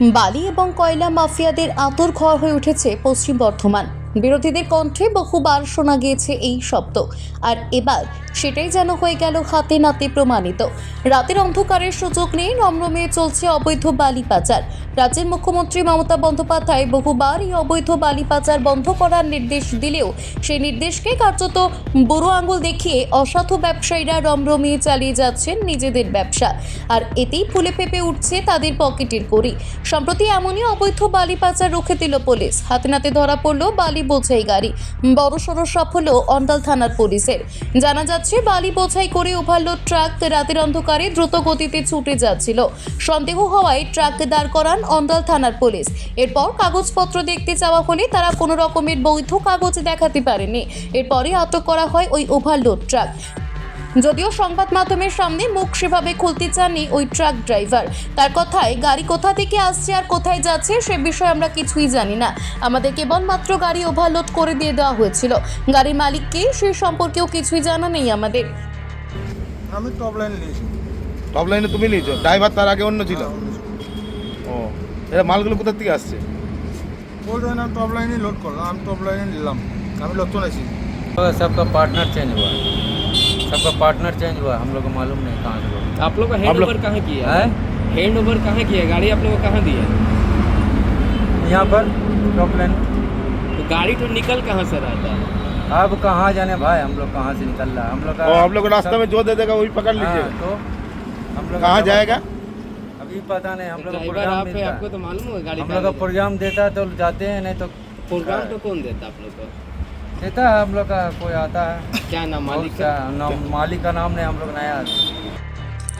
বালি এবং কয়লা মাফিয়াদের আতর ঘর হয়ে উঠেছে পশ্চিম বর্ধমান। বিরোধীদের কণ্ঠে বহুবার শোনা গিয়েছে এই শব্দ। আর এবার সেটাই যেন হয়ে গেল হাতে নাতে প্রমাণিত। রাতের অন্ধকারের সুযোগ নিয়ে নমরমে চলছে অবৈধ বালি পাচার। রাজ্যের মুখ্যমন্ত্রী মমতা বন্দ্যোপাধ্যায় বহুবার এই অবৈধ বালি পাচার বন্ধ করার নির্দেশ দিলেও সেই নির্দেশকে কার্যত বুড়ো আঙুল দেখিয়ে অসাধু ব্যবসায়ীরা রমরমিয়ে চালিয়ে যাচ্ছেন নিজেদের ব্যবসা। আর এতেই ফুলে ফেপে উঠছে তাদের পকেটের করি সম্প্রতি এমনই অবৈধ বালি পাচার রুখে দিল পুলিশ। হাতে নাতে ধরা পড়ল বালি বোঝাই গাড়ি। বড়সড় সাফল্য অন্ডাল থানার পুলিশের। জানা যাচ্ছে, বালি বোঝাই করে ওভারলোড ট্রাক রাতের অন্ধকারে দ্রুত গতিতে ছুটে যাচ্ছিল। সন্দেহ হওয়ায় ট্রাক দাঁড় করান অন্ডাল থানার পুলিশ। এরপর কাগজপত্র দেখতে চাওয়া হলে তারা কোনো রকমের বৈধ কাগজ দেখাতে পারেনি। এরপরে আটক করা হয় ওই ওভারলোড ট্রাক যদিও সংবাদ মাধ্যমের সামনে মুখ সেভাবে খুলতে চাননি ওই ট্রাক ড্রাইভার তার কথায় গাড়ি কোথা থেকে আসছে আর কোথায় যাচ্ছে সে বিষয়ে আমরা কিছুই জানি না। আমাদের কেবলমাত্র গাড়ি ওভারলোড করে দিয়ে দেওয়া হয়েছিল। গাড়ির মালিককে সে সম্পর্কেও কিছুই জানা নেই আমাদের। আমি টপ লাইন নিয়েছি। টপ লাইনে তুমি নিয়েছো? ড্রাইভার তার আগে অন্য ছিল? ও এটা মালগুলো কোথা থেকে আসছে বলতে আমি টপ লাইনে লোড করলাম আমি টপ লাইনে নিলাম আমি লোড চলেছি तो सबका पार्टनर चेंज हुआ सबका पार्टनर चेंज हुआ हम लोग को मालूम नहीं कहाँ से हुआ आप लोग का आप हैंड लोग- ओवर कहाँ किया है हैंड ओवर कहाँ किया गाड़ी आप लोग को कहाँ दी है यहाँ पर टॉप लाइन तो गाड़ी तो निकल कहाँ से रहा था अब कहाँ जाने भाई हम लोग कहाँ से निकल रहा है हम लोग का और हम लोग रास्ते में जो दे देगा वही पकड़ लीजिए हाँ, तो हम लोग कहाँ का- जाएगा अभी पता नहीं हम लोग प्रोग्राम आप आपको तो मालूम है गाड़ी हम लोग का प्रोग्राम देता है तो जाते हैं नहीं तो प्रोग्राम तो कौन देता आप लोग को? देता है हम लोग का कोई आता है। क्या नाम मालिक का नाम- मालिक का नाम नहीं हम लोग नया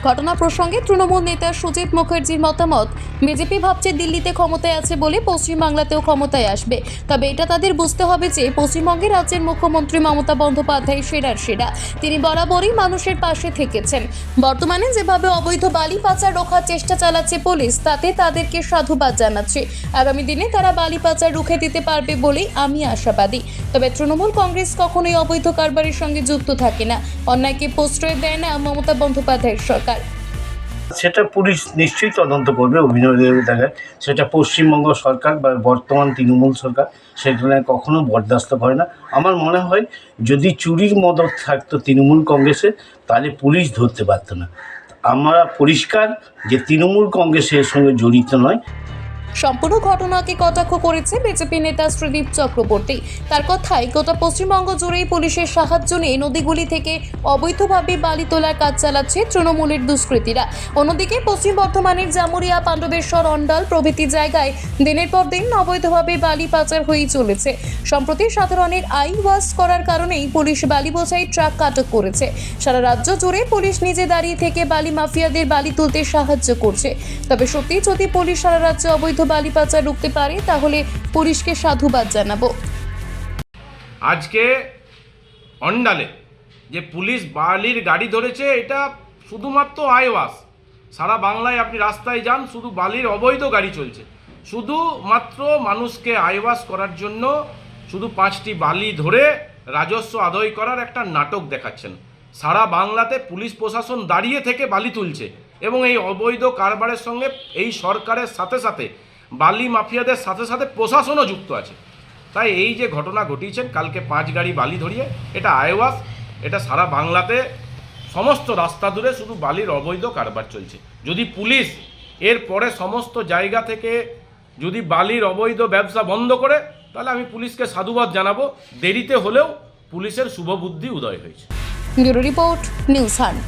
ঘটনা প্রসঙ্গে তৃণমূল নেতা সুজিত মুখার্জির মতামত, বিজেপি ভাবছে দিল্লিতে ক্ষমতায় আছে বলে পশ্চিমবাংলাতেও ক্ষমতায় আসবে। তবে এটা তাদের বুঝতে হবে যে পশ্চিমবঙ্গে রাজ্যের মুখ্যমন্ত্রী মমতা বন্দ্যোপাধ্যায় সেরার সেরা। তিনি বরাবরই মানুষের পাশে থেকেছেন। বর্তমানে যেভাবে অবৈধ বালি পাচার রোখার চেষ্টা চালাচ্ছে পুলিশ, তাতে তাদেরকে সাধুবাদ জানাচ্ছে। আগামী দিনে তারা বালি পাচার রুখে দিতে পারবে বলেই আমি আশাবাদী। তবে তৃণমূল কংগ্রেস কখনোই অবৈধ কারবারের সঙ্গে যুক্ত থাকে না। অন্যায়কে প্রশ্রয় দেয় না মমতা বন্দ্যোপাধ্যায়ের সরকার। সেটা পুলিশ নিশ্চয়ই তদন্ত করবে, অভিনয় দেখায় সেটা পশ্চিমবঙ্গ সরকার বা বর্তমান তৃণমূল সরকার, সেখানে কখনো বরদাস্ত করে না। আমার মনে হয়, যদি চুরির মদত থাকতো তৃণমূল কংগ্রেসে, তাহলে পুলিশ ধরতে পারতো না। আমরা পরিষ্কার যে তৃণমূল কংগ্রেসের সঙ্গে জড়িত নয় সম্পূর্ণ ঘটনাকে কটাক্ষ করেছে বিজেপি নেতা শ্রীদীপ চক্রবর্তী। তার কথায় গোটা পশ্চিমবঙ্গ জুড়েই পুলিশের সাহায্য নিয়ে নদীগুলি থেকে অবৈধভাবে বালি তোলার কাজ চালাচ্ছে তৃণমূলের দুষ্কৃতীরা। অন্যদিকে পশ্চিম বর্ধমানের জামুরিয়া, পাণ্ডবেশ্বর, অন্ডাল প্রভৃতি জায়গায় দিনের পর দিন অবৈধভাবে বালি পাচার হয়েই চলেছে। সম্প্রতি সাধারণের আই ওয়াশ করার কারণেই পুলিশ বালি বোঝাই ট্রাক আটক করেছে। সারা রাজ্য জুড়ে পুলিশ নিজে দাঁড়িয়ে থেকে বালি মাফিয়াদের বালি তুলতে সাহায্য করছে। তবে সত্যি যদি পুলিশ সারা রাজ্যে অবৈধ বালি পাচার রুখতে পারে, তাহলে পুলিশকে সাধুবাদ জানাব। আজকে অন্ডালে যে পুলিশ বালির গাড়ি ধরেছে, এটা শুধুমাত্র আইওয়াস। সারা বাংলায় আপনি রাস্তায় যান, শুধু বালির অবৈধ গাড়ি চলছে। শুধুমাত্র মানুষকে আইওয়াস করার জন্য শুধু পাঁচটি বালি ধরে রাজস্ব আদায় করার একটা নাটক দেখাচ্ছেন। সারা বাংলাতে পুলিশ প্রশাসন দাঁড়িয়ে থেকে বালি তুলছে এবং এই অবৈধ কারবারের সঙ্গে এই সরকারের সাথে সাথে বালি মাফিয়াদের সাথে সাথে প্রশাসনও যুক্ত আছে। তাই এই যে ঘটনা ঘটিয়েছেন, কালকে পাঁচ গাড়ি বালি ধরিয়ে, এটা আইওয়াস, এটা সারা বাংলাতে সমস্ত রাস্তা দূরে শুধু বালির অবৈধ কারবার চলছে। যদি পুলিশ এর পরে সমস্ত জায়গা থেকে যদি বালির অবৈধ ব্যবসা বন্ধ করে, তাহলে আমি পুলিশকে সাধুবাদ জানাব, দেরিতে হলেও পুলিশের শুভবুদ্ধি উদয় হয়েছে। Bureau report, news hunt.